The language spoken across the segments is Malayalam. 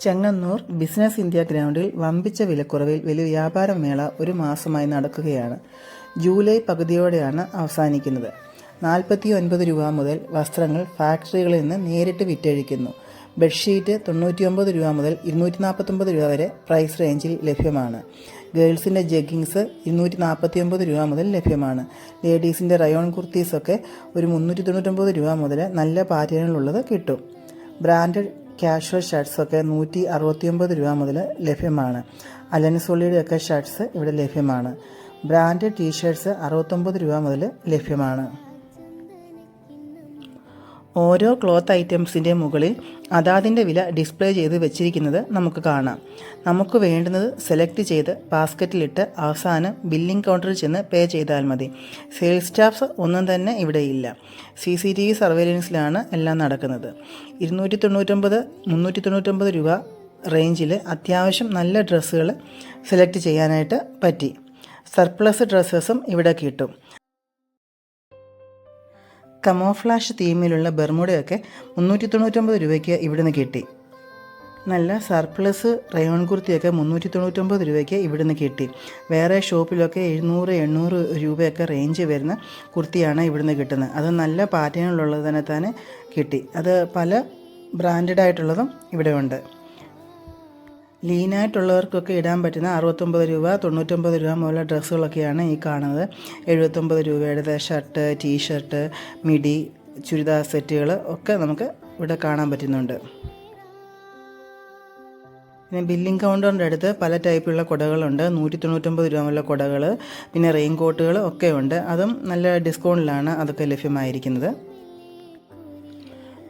ചെങ്ങന്നൂർ ബിസിനസ് ഇന്ത്യ ഗ്രൗണ്ടിൽ വമ്പിച്ച വിലക്കുറവിൽ വലിയ വ്യാപാര മേള ഒരു മാസമായി നടക്കുകയാണ്. ജൂലൈ പകുതിയോടെയാണ് അവസാനിക്കുന്നത്. നാൽപ്പത്തി ഒൻപത് രൂപ മുതൽ വസ്ത്രങ്ങൾ ഫാക്ടറികളിൽ നിന്ന് നേരിട്ട് വിറ്റഴിക്കുന്നു. ബെഡ്ഷീറ്റ് തൊണ്ണൂറ്റിയൊമ്പത് രൂപ മുതൽ ഇരുന്നൂറ്റി നാൽപ്പത്തൊമ്പത് രൂപ വരെ പ്രൈസ് റേഞ്ചിൽ ലഭ്യമാണ്. ഗേൾസിന്റെ ജഗ്ഗിങ്സ് ഇരുന്നൂറ്റി നാൽപ്പത്തി ഒമ്പത് രൂപ മുതൽ ലഭ്യമാണ്. ലേഡീസിന്റെ റയോൺ കുർത്തീസൊക്കെ ഒരു മുന്നൂറ്റി തൊണ്ണൂറ്റൊമ്പത് രൂപ മുതൽ നല്ല പാറ്റേണിലുള്ളത് കിട്ടും. ബ്രാൻഡഡ് കാഷ്വൽ ഷർട്ട്സൊക്കെ നൂറ്റി അറുപത്തിയൊമ്പത് രൂപ മുതൽ ലഭ്യമാണ്. അലൻസോളിയുടെയൊക്കെ ഷർട്ട്സ് ഇവിടെ ലഭ്യമാണ്. ബ്രാൻഡഡ് ടീഷർട്ട്സ് അറുപത്തൊമ്പത് രൂപ മുതൽ ലഭ്യമാണ്. ഓരോ ക്ലോത്ത് ഐറ്റംസിന്റെ മുകളിൽ അതാതിന്റെ വില ഡിസ്പ്ലേ ചെയ്ത് വെച്ചിരിക്കുന്നത് നമുക്ക് കാണാം. നമുക്ക് വേണ്ടുന്നത് സെലക്ട് ചെയ്ത് ബാസ്ക്കറ്റിലിട്ട് അവസാനം ബില്ലിംഗ് കൗണ്ടറിൽ ചെന്ന് പേ ചെയ്താൽ മതി. സെയിൽസ് സ്റ്റാഫ്സ് ഒന്നും തന്നെ ഇവിടെ ഇല്ല. സി സി ടി വി സർവേലൻസിലാണ് എല്ലാം നടക്കുന്നത്. ഇരുന്നൂറ്റി തൊണ്ണൂറ്റൊമ്പത് മുന്നൂറ്റി തൊണ്ണൂറ്റൊമ്പത് രൂപ റേഞ്ചിൽ അത്യാവശ്യം നല്ല ഡ്രസ്സുകൾ സെലക്ട് ചെയ്യാനായിട്ട് പറ്റി. സർപ്ലസ് ഡ്രസ്സസും ഇവിടെ കിട്ടും. കമോഫ്ലാഷ് തീമിലുള്ള ബെർമുടയൊക്കെ മുന്നൂറ്റി തൊണ്ണൂറ്റൊമ്പത് രൂപയ്ക്ക് ഇവിടുന്ന് കിട്ടി. നല്ല സർപ്ലസ് റയോൺ കുർത്തിയൊക്കെ മുന്നൂറ്റി തൊണ്ണൂറ്റൊമ്പത് രൂപയ്ക്ക് ഇവിടുന്ന് കിട്ടി. വേറെ ഷോപ്പിലൊക്കെ എഴുന്നൂറ് എണ്ണൂറ് രൂപയൊക്കെ റേഞ്ച് വരുന്ന കുർത്തിയാണ് ഇവിടുന്ന് കിട്ടുന്നത്. അത് നല്ല പാറ്റേണിലുള്ളത് തന്നെ തന്നെ കിട്ടി. അത് പല ബ്രാൻഡഡ് ആയിട്ടുള്ളതും ഇവിടെ ഉണ്ട്. ലീനായിട്ടുള്ളവർക്കൊക്കെ ഇടാൻ പറ്റുന്ന അറുപത്തൊമ്പത് രൂപ തൊണ്ണൂറ്റൊമ്പത് രൂപ മുതലുള്ള ഡ്രസ്സുകളൊക്കെയാണ് ഈ കാണുന്നത്. എഴുപത്തൊമ്പത് രൂപയുടെ shirt T shirt midi churidar സെറ്റുകൾ ഒക്കെ നമുക്ക് ഇവിടെ കാണാൻ പറ്റുന്നുണ്ട്. പിന്നെ ബില്ലിംഗ് കൗണ്ടറിന്റെ അടുത്ത് പല ടൈപ്പുള്ള കുടകളുണ്ട്. നൂറ്റി തൊണ്ണൂറ്റൊമ്പത് രൂപ മുതലുള്ള കുടകൾ പിന്നെ റെയിൻ കോട്ടുകൾ ഒക്കെ ഉണ്ട്. അതും നല്ല ഡിസ്കൗണ്ടിലാണ് അതൊക്കെ ലഭ്യമായിരിക്കുന്നത്.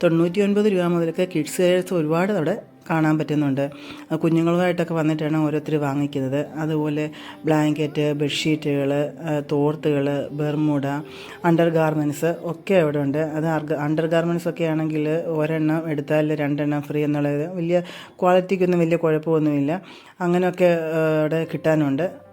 തൊണ്ണൂറ്റി ഒൻപത് രൂപ മുതലൊക്കെ കിഡ്സ് വെയർസ് ഒരുപാട് അവിടെ കാണാൻ പറ്റുന്നുണ്ട്. കുഞ്ഞുങ്ങളുമായിട്ടൊക്കെ വന്നിട്ടാണ് ഓരോരുത്തർ വാങ്ങിക്കുന്നത്. അതുപോലെ ബ്ലാങ്കറ്റ് ബെഡ്ഷീറ്റുകൾ തോർത്തുകൾ ബെർമുട അണ്ടർ ഗാർമെന്റ്സ് ഒക്കെ അവിടെ ഉണ്ട്. അത് അണ്ടർ ഗാർമെന്റ്സ് ഒക്കെ ആണെങ്കിൽ ഒരെണ്ണം എടുത്താൽ രണ്ടെണ്ണം ഫ്രീ എന്നുള്ളത് വലിയ ക്വാളിറ്റിക്കൊന്നും വലിയ കുഴപ്പമൊന്നുമില്ല. അങ്ങനെയൊക്കെ അവിടെ കിട്ടാനുണ്ട്.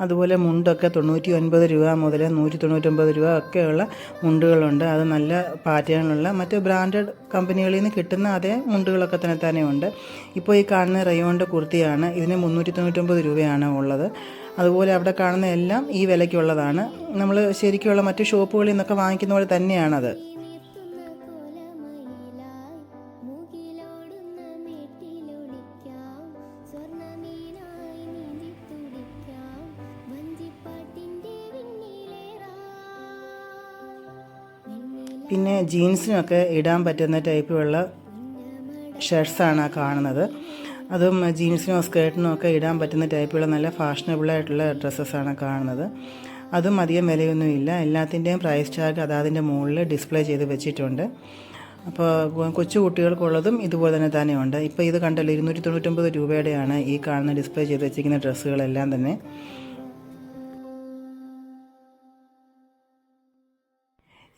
അതുപോലെ മുണ്ടൊക്കെ തൊണ്ണൂറ്റി ഒൻപത് രൂപ മുതൽ നൂറ്റി തൊണ്ണൂറ്റൊമ്പത് രൂപ ഒക്കെയുള്ള മുണ്ടുകളുണ്ട്. അത് നല്ല പാറ്റേണിലുള്ള മറ്റ് ബ്രാൻഡഡ് കമ്പനികളിൽ നിന്ന് കിട്ടുന്ന അതേ മുണ്ടുകളൊക്കെ തന്നെ തന്നെ ഉണ്ട് ഇപ്പോൾ ഈ കാണുന്ന റയോണിന്റെ കുർത്തിയാണ് ഇതിന് മുന്നൂറ്റി തൊണ്ണൂറ്റൊമ്പത് രൂപയാണ് ഉള്ളത്. അതുപോലെ അവിടെ കാണുന്ന എല്ലാം ഈ വിലയ്ക്കുള്ളതാണ്. നമ്മൾ ശരിക്കുള്ള മറ്റ് ഷോപ്പുകളിൽ നിന്നൊക്കെ വാങ്ങിക്കുന്ന പോലെ തന്നെയാണത്. പിന്നെ ജീൻസിനൊക്കെ ഇടാൻ പറ്റുന്ന ടൈപ്പിലുള്ള ഷർട്ട്സാണ് കാണുന്നത്. അതും ജീൻസിനോ സ്കേർട്ടിനോ ഒക്കെ ഇടാൻ പറ്റുന്ന ടൈപ്പുള്ള നല്ല ഫാഷനബിളായിട്ടുള്ള ഡ്രസ്സസ്സാണ് കാണുന്നത്. അതും അധികം വിലയൊന്നുമില്ല എല്ലാത്തിന്റെയും പ്രൈസ് ടാഗ് അതാതിന്റെ മുകളിൽ ഡിസ്പ്ലേ ചെയ്ത് വെച്ചിട്ടുണ്ട്. അപ്പോൾ കൊച്ചു കുട്ടികൾക്കുള്ളതും ഇതുപോലെ തന്നെ തന്നെയുണ്ട്. ഇപ്പോൾ ഇത് കണ്ടല്ലോ ഇരുന്നൂറ്റി തൊണ്ണൂറ്റൊമ്പത് രൂപയുടെയാണ് ഈ കാണുന്ന ഡിസ്പ്ലേ ചെയ്ത് വെച്ചിരിക്കുന്ന ഡ്രസ്സുകളെല്ലാം തന്നെ.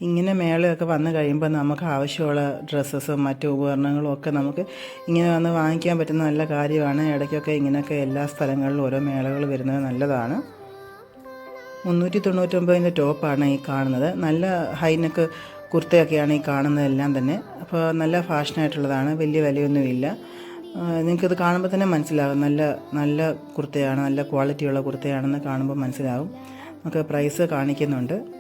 ഇങ്ങനെ മേളയൊക്കെ വന്നു കഴിയുമ്പോൾ നമുക്ക് ആവശ്യമുള്ള ഡ്രസ്സസും മറ്റു ഉപകരണങ്ങളും ഒക്കെ നമുക്ക് ഇങ്ങനെ വന്ന് വാങ്ങിക്കാൻ പറ്റുന്ന നല്ല കാര്യമാണ്. ഇടയ്ക്കൊക്കെ ഇങ്ങനെയൊക്കെ എല്ലാ സ്ഥലങ്ങളിലും ഓരോ മേളകൾ വരുന്നത് നല്ലതാണ്. മുന്നൂറ്റി തൊണ്ണൂറ്റൊമ്പതിന്റെ ടോപ്പാണ് ഈ കാണുന്നത്. നല്ല ഹൈനക്ക് കുർത്തയൊക്കെയാണ് ഈ കാണുന്നതെല്ലാം തന്നെ. അപ്പോൾ നല്ല ഫാഷനായിട്ടുള്ളതാണ്. വലിയ വിലയൊന്നുമില്ല. നിങ്ങൾക്കിത് കാണുമ്പോൾ തന്നെ മനസ്സിലാകും. നല്ല നല്ല കുർത്തയാണ് നല്ല ക്വാളിറ്റിയുള്ള കുർത്തയാണെന്ന് കാണുമ്പോൾ മനസ്സിലാകും. നമുക്ക് പ്രൈസ് കാണിക്കുന്നുണ്ട്.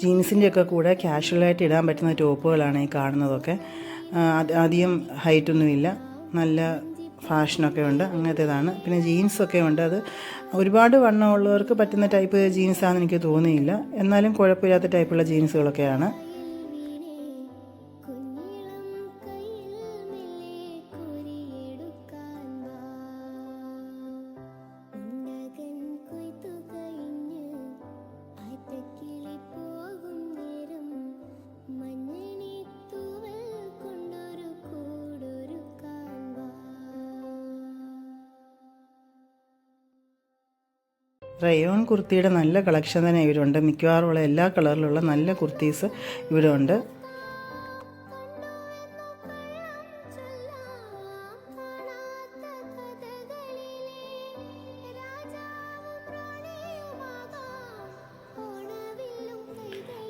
ജീൻസിന്റെയൊക്കെ കൂടെ ക്യാഷ്വലായിട്ട് ഇടാൻ പറ്റുന്ന ടോപ്പുകളാണ് ഈ കാണുന്നതൊക്കെ. അധികം ഹൈറ്റൊന്നുമില്ല നല്ല ഫാഷനൊക്കെ ഉണ്ട്. അങ്ങനത്തേതാണ്. പിന്നെ ജീൻസൊക്കെ ഉണ്ട്. അത് ഒരുപാട് വണ്ണമുള്ളവർക്ക് പറ്റുന്ന ടൈപ്പ് ജീൻസാണെന്ന് എനിക്ക് തോന്നിയില്ല. എന്നാലും കുഴപ്പമില്ലാത്ത ടൈപ്പുള്ള ജീൻസുകളൊക്കെയാണ്. റയോൺ കുർത്തിയുടെ നല്ല കളക്ഷൻ തന്നെ ഇവരുണ്ട്. മിക്കവാറും ഉള്ള എല്ലാ കളറിലുള്ള നല്ല കുർത്തീസ് ഇവിടെ ഉണ്ട്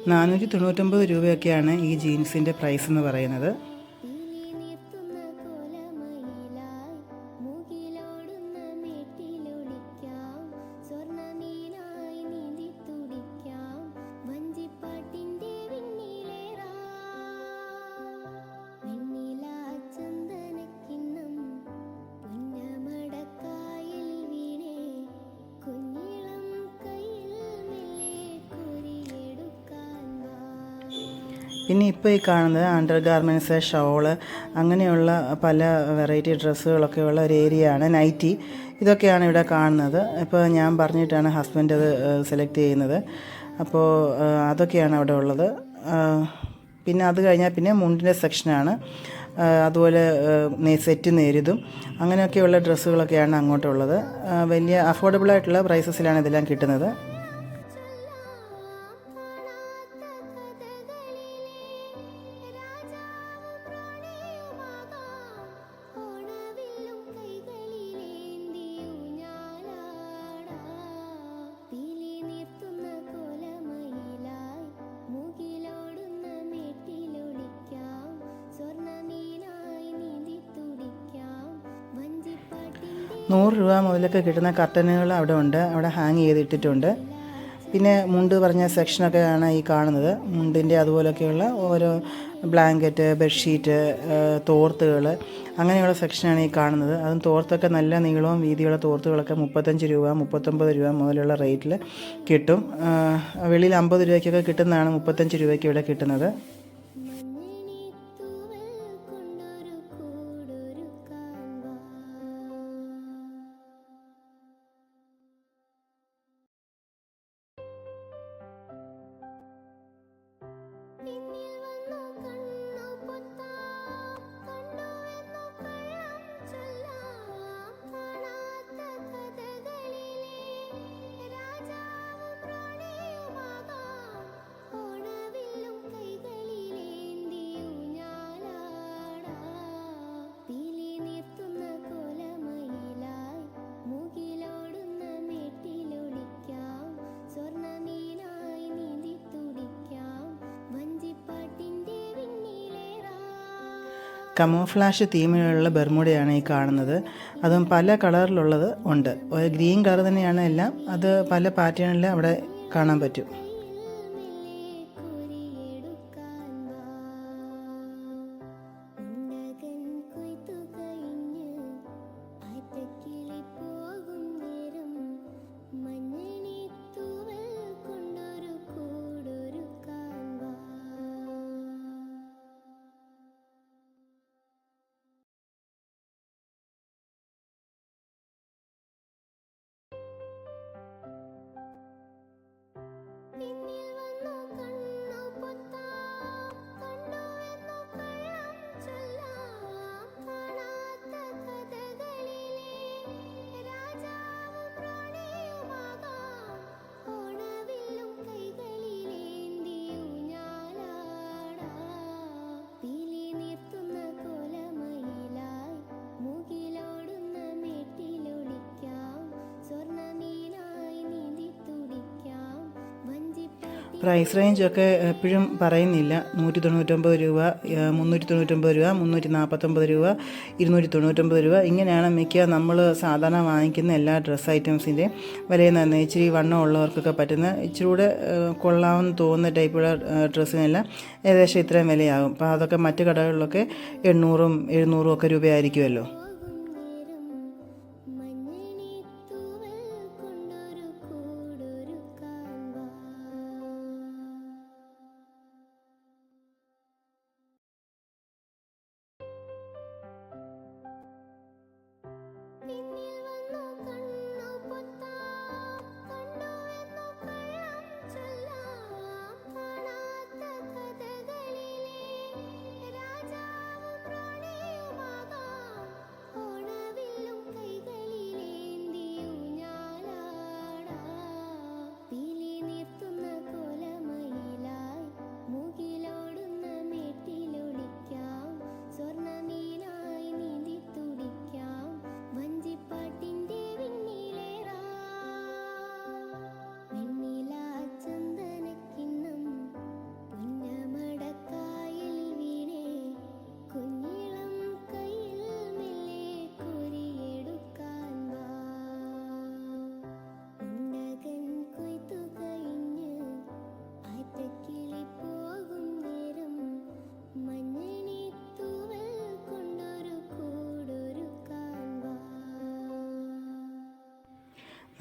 നാനൂറ്റി തൊണ്ണൂറ്റൊമ്പത് രൂപയൊക്കെയാണ് ഈ ജീൻസിന്റെ പ്രൈസ് എന്ന് പറയുന്നത്. പിന്നെ ഇപ്പോൾ ഈ കാണുന്നത് അണ്ടർ ഗാർമെന്റ്സ് ഷോൾ അങ്ങനെയുള്ള പല വെറൈറ്റി ഡ്രസ്സുകളൊക്കെ ഉള്ള ഒരു ഏരിയ ആണ് നൈറ്റി ഇതൊക്കെയാണ് ഇവിടെ കാണുന്നത്. ഇപ്പോൾ ഞാൻ പറഞ്ഞിട്ടാണ് ഹസ്ബൻഡ് അത് സെലക്ട് ചെയ്യുന്നത്. അപ്പോൾ അതൊക്കെയാണ് അവിടെ ഉള്ളത്. പിന്നെ അത് കഴിഞ്ഞാൽ പിന്നെ മുണ്ടിന്റെ സെക്ഷനാണ് അതുപോലെ സെറ്റ് നേരിതും അങ്ങനെയൊക്കെയുള്ള ഡ്രസ്സുകളൊക്കെയാണ് അങ്ങോട്ടുള്ളത്. വലിയ അഫോർഡബിൾ ആയിട്ടുള്ള പ്രൈസസിലാണ് ഇതെല്ലാം കിട്ടുന്നത്. നൂറ് രൂപ മുതലൊക്കെ കിട്ടുന്ന കർട്ടനുകൾ അവിടെ ഉണ്ട്. അവിടെ ഹാങ് ചെയ്തിട്ടിട്ടുണ്ട്. പിന്നെ മുണ്ട് പറഞ്ഞ സെക്ഷനൊക്കെയാണ് ഈ കാണുന്നത്. മുണ്ടിന്റെ അതുപോലൊക്കെയുള്ള ഓരോ ബ്ലാങ്കറ്റ് ബെഡ്ഷീറ്റ് തോർത്തുകൾ അങ്ങനെയുള്ള സെക്ഷനാണ് ഈ കാണുന്നത്. അതും തോർത്തൊക്കെ നല്ല നീളവും വീതിയുള്ള തോർത്തുകളൊക്കെ മുപ്പത്തഞ്ച് രൂപ മുപ്പത്തൊമ്പത് രൂപ മുതലുള്ള റേറ്റിൽ കിട്ടും. വെളിയിൽ അമ്പത് രൂപയ്ക്കൊക്കെ കിട്ടുന്നതാണ് മുപ്പത്തഞ്ച് രൂപയ്ക്ക് ഇവിടെ കിട്ടുന്നത്. കമോഫ്ലാഷ് തീമിലുള്ള ബെർമുടയാണ് ഈ കാണുന്നത്. അതും പല കളറിലുള്ളത് ഉണ്ട്. ഗ്രീൻ കളർ തന്നെയാണ് എല്ലാം. അത് പല പാറ്റേണിൽ അവിടെ കാണാൻ പറ്റും. പ്രൈസ് റേഞ്ചൊക്കെ എപ്പോഴും പറയുന്നില്ല. നൂറ്റി തൊണ്ണൂറ്റൊമ്പത് രൂപ മുന്നൂറ്റി തൊണ്ണൂറ്റൊമ്പത് രൂപ മുന്നൂറ്റി നാൽപ്പത്തൊമ്പത് രൂപ ഇരുന്നൂറ്റി തൊണ്ണൂറ്റൊമ്പത് രൂപ. ഇങ്ങനെയാണ് മിക്ക നമ്മൾ സാധാരണ വാങ്ങിക്കുന്ന എല്ലാ ഡ്രസ്സ് ഐറ്റംസിന്റെ വിലയിൽ നിന്ന് ഇച്ചിരി വണ്ണം ഉള്ളവർക്കൊക്കെ പറ്റുന്ന ഇച്ചിരി കൂടെ കൊള്ളാമെന്ന് തോന്നുന്ന ടൈപ്പുള്ള ഡ്രസ്സിനെല്ലാം ഏകദേശം ഇത്രയും വിലയാകും. അപ്പോൾ അതൊക്കെ മറ്റു കടകളിലൊക്കെ എണ്ണൂറും എഴുന്നൂറും ഒക്കെ രൂപയായിരിക്കുമല്ലോ.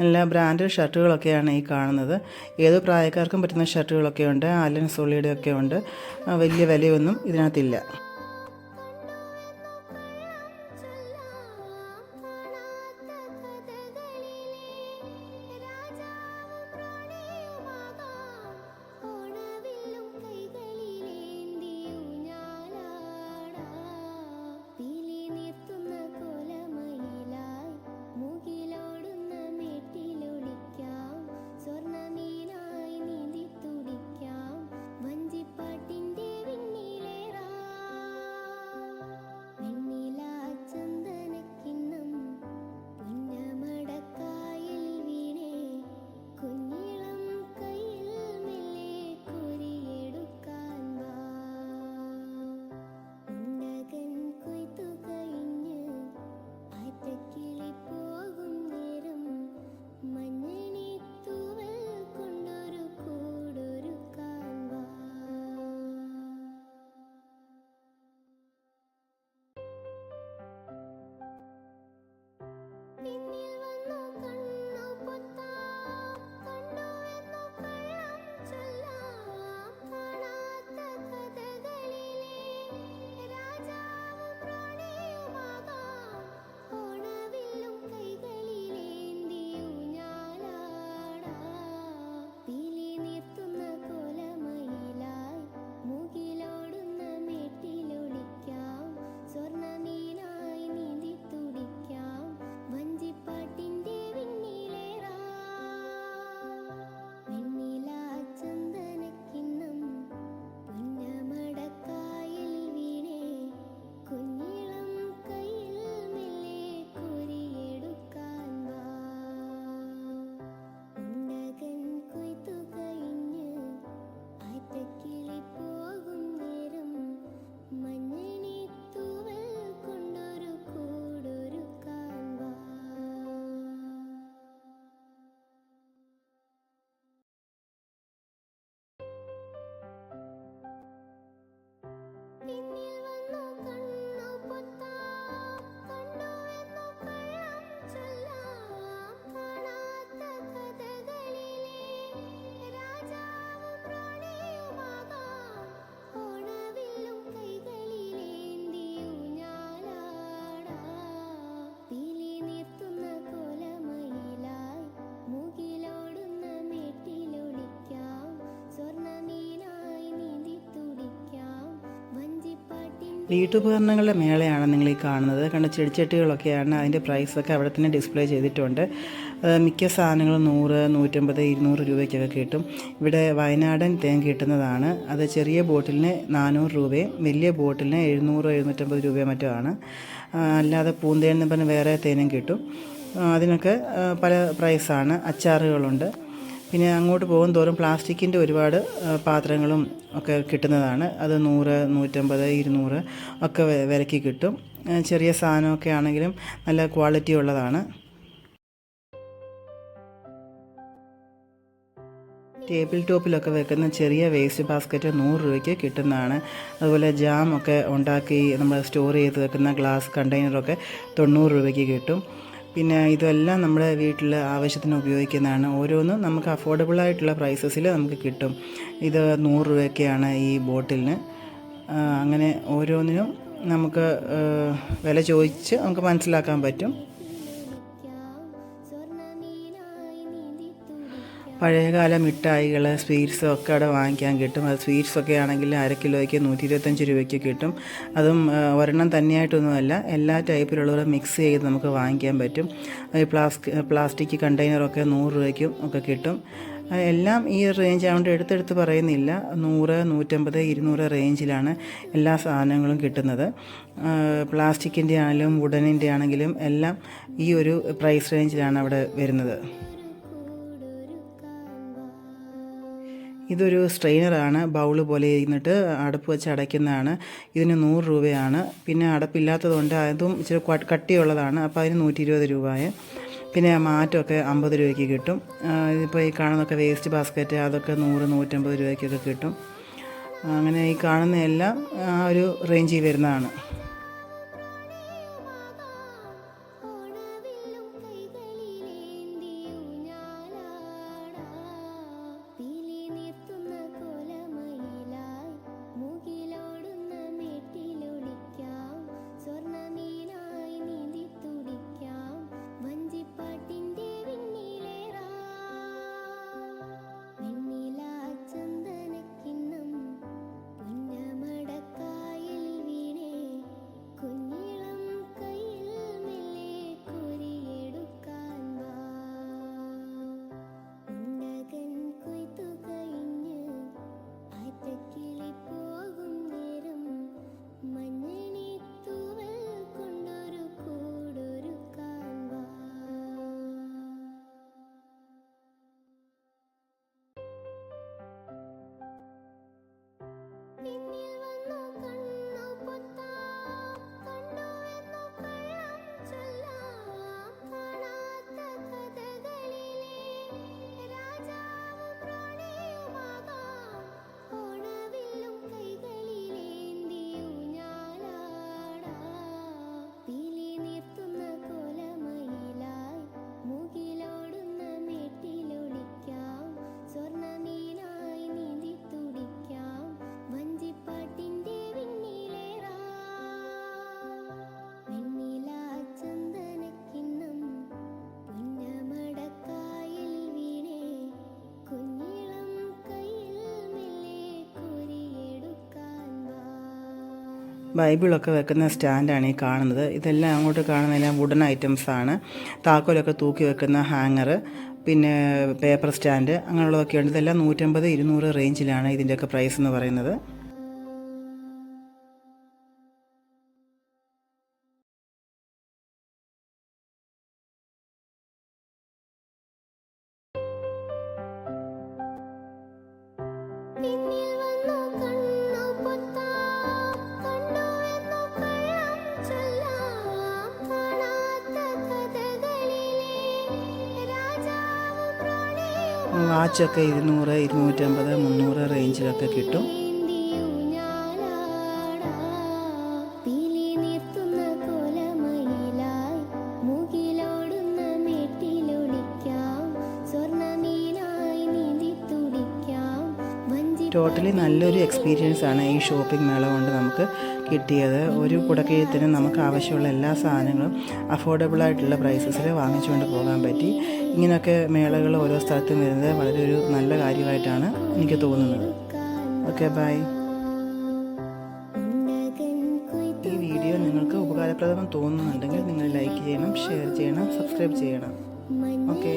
നല്ല ബ്രാൻഡഡ് ഷർട്ടുകളൊക്കെയാണ് ഈ കാണുന്നത്. ഏത് പ്രായക്കാർക്കും പറ്റുന്ന ഷർട്ടുകളൊക്കെ ഉണ്ട്. ആലൻ സോളിയുടെ ഒക്കെ ഉണ്ട് വലിയ വിലയൊന്നും ഇതിനകത്തില്ല. വീട്ടുപകരണങ്ങളുടെ മേളയാണ് നിങ്ങൾ ഈ കാണുന്നത്. കണ്ട ചെടിച്ചട്ടികളൊക്കെയാണ് അതിന്റെ പ്രൈസൊക്കെ അവിടെ തന്നെ ഡിസ്പ്ലേ ചെയ്തിട്ടുണ്ട്. മിക്ക സാധനങ്ങളും നൂറ് നൂറ്റമ്പത് ഇരുന്നൂറ് രൂപയ്ക്കൊക്കെ കിട്ടും. ഇവിടെ വയനാടൻ തേൻ കിട്ടുന്നതാണ്. അത് ചെറിയ ബോട്ടിലിന് നാനൂറ് രൂപയും വലിയ ബോട്ടിലിന് എഴുന്നൂറ് എഴുന്നൂറ്റമ്പത് രൂപയോ മറ്റോ ആണ്. അല്ലാതെ പൂന്തേൻ എന്ന് പറഞ്ഞ് വേറെ തേനും കിട്ടും. അതിനൊക്കെ പല പ്രൈസാണ്. അച്ചാറുകളുണ്ട്. പിന്നെ അങ്ങോട്ട് പോകും തോറും പ്ലാസ്റ്റിക്കിന്റെ ഒരുപാട് പാത്രങ്ങളും ഒക്കെ കിട്ടുന്നതാണ്. അത് നൂറ് നൂറ്റമ്പത് ഇരുന്നൂറ് ഒക്കെ വിലയ്ക്ക് കിട്ടും. ചെറിയ സാധനമൊക്കെ ആണെങ്കിലും നല്ല ക്വാളിറ്റി ഉള്ളതാണ്. ടേബിൾ ടോപ്പിലൊക്കെ വെക്കുന്ന ചെറിയ വേസ്റ്റ് ബാസ്ക്കറ്റ് നൂറ് രൂപയ്ക്ക് കിട്ടുന്നതാണ്. അതുപോലെ ജാം ഒക്കെ ഉണ്ടാക്കി നമ്മൾ സ്റ്റോർ ചെയ്ത് വെക്കുന്ന ഗ്ലാസ് കണ്ടെയ്നറൊക്കെ തൊണ്ണൂറ് രൂപയ്ക്ക് കിട്ടും. പിന്നെ ഇതെല്ലാം നമ്മുടെ വീട്ടിൽ ആവശ്യത്തിന് ഉപയോഗിക്കുന്നതാണ്. ഓരോന്നും നമുക്ക് അഫോർഡബിൾ ആയിട്ടുള്ള പ്രൈസസിൽ നമുക്ക് കിട്ടും. ഇത് നൂറ് രൂപയൊക്കെയാണ് ഈ ബോട്ടിലിന്. അങ്ങനെ ഓരോന്നിനും നമുക്ക് വില ചോദിച്ച് നമുക്ക് മനസ്സിലാക്കാൻ പറ്റും. പഴയകാല മിഠായികൾ സ്വീറ്റ്സും ഒക്കെ അവിടെ വാങ്ങിക്കാൻ കിട്ടും. അത് സ്വീറ്റ്സ് ഒക്കെ ആണെങ്കിൽ അര കിലോയ്ക്ക് നൂറ്റി ഇരുപത്തഞ്ച് രൂപയ്ക്ക് കിട്ടും. അതും ഒരെണ്ണം തന്നെയായിട്ടൊന്നുമല്ല എല്ലാ ടൈപ്പിലുള്ളവരും മിക്സ് ചെയ്ത് നമുക്ക് വാങ്ങിക്കാൻ പറ്റും. ഈ പ്ലാസ്റ്റിക് കണ്ടെയ്നറൊക്കെ നൂറ് രൂപയ്ക്കും ഒക്കെ കിട്ടും. എല്ലാം ഈ റേഞ്ച് ആയതുകൊണ്ട് എടുത്തെടുത്ത് പറയുന്നില്ല. നൂറ് നൂറ്റമ്പത് ഇരുന്നൂറ് റേഞ്ചിലാണ് എല്ലാ സാധനങ്ങളും കിട്ടുന്നത്. പ്ലാസ്റ്റിക്കിന്റെ ആണെങ്കിലും വുഡനിന്റെ ആണെങ്കിലും എല്ലാം ഈ ഒരു പ്രൈസ് റേഞ്ചിലാണ് അവിടെ വരുന്നത്. ഇതൊരു സ്ട്രെയിനറാണ് ബൗൾ പോലെ ഇരുന്നിട്ട് അടപ്പ് വെച്ച് അടയ്ക്കുന്നതാണ്. ഇതിന് നൂറ് രൂപയാണ്. പിന്നെ അടപ്പില്ലാത്തതുകൊണ്ട് അതും ഇച്ചിരി കട്ടിയുള്ളതാണ്. അപ്പോൾ അതിന് നൂറ്റി ഇരുപത് രൂപയെ പിന്നെ മാറ്റമൊക്കെ അമ്പത് രൂപയ്ക്ക് കിട്ടും. ഇപ്പോൾ ഈ കാണുന്നൊക്കെ വേസ്റ്റ് ബാസ്ക്കറ്റ് അതൊക്കെ നൂറ് നൂറ്റമ്പത് രൂപയ്ക്കൊക്കെ കിട്ടും. അങ്ങനെ ഈ കാണുന്ന എല്ലാം ആ ഒരു റേഞ്ചിൽ വരുന്നതാണ്. ബൈബിളൊക്കെ വെക്കുന്ന സ്റ്റാൻഡാണ് ഈ കാണുന്നത്. ഇതെല്ലാം അങ്ങോട്ട് കാണുന്നതെല്ലാം വുഡൻ ഐറ്റംസ് ആണ്. താക്കോലൊക്കെ തൂക്കി വെക്കുന്ന ഹാങ്ങർ പിന്നെ പേപ്പർ സ്റ്റാൻഡ് അങ്ങനെയുള്ളതൊക്കെയുണ്ട്. ഇതെല്ലാം നൂറ്റമ്പത് ഇരുന്നൂറ് റേഞ്ചിലാണ് ഇതിന്റെയൊക്കെ പ്രൈസ് എന്ന് പറയുന്നത്. വാച്ചൊക്കെ ഇരുന്നൂറ് ഇരുന്നൂറ്റമ്പത് മുന്നൂറ് റേഞ്ചിലൊക്കെ കിട്ടും. ടോട്ടലി നല്ലൊരു എക്സ്പീരിയൻസ് ആണ് ഈ ഷോപ്പിംഗ് മേള കൊണ്ട് നമുക്ക് കിട്ടിയത് ഒരു കുടക്കീഴത്തിന് നമുക്ക് ആവശ്യമുള്ള എല്ലാ സാധനങ്ങളും അഫോർഡബിൾ ആയിട്ടുള്ള പ്രൈസസിൽ വാങ്ങിച്ചുകൊണ്ട് പോകാൻ പറ്റി. ഇങ്ങനെയൊക്കെ മേളകൾ ഓരോ സ്ഥലത്തും വരുന്നത് വളരെ ഒരു നല്ല കാര്യമായിട്ടാണ് എനിക്ക് തോന്നുന്നത്. ഓക്കെ ബൈ ഈ വീഡിയോ നിങ്ങൾക്ക് ഉപകാരപ്രദമെന്ന് തോന്നുന്നുണ്ടെങ്കിൽ നിങ്ങൾ ലൈക്ക് ചെയ്യണം ഷെയർ ചെയ്യണം സബ്സ്ക്രൈബ് ചെയ്യണം. ഓക്കെ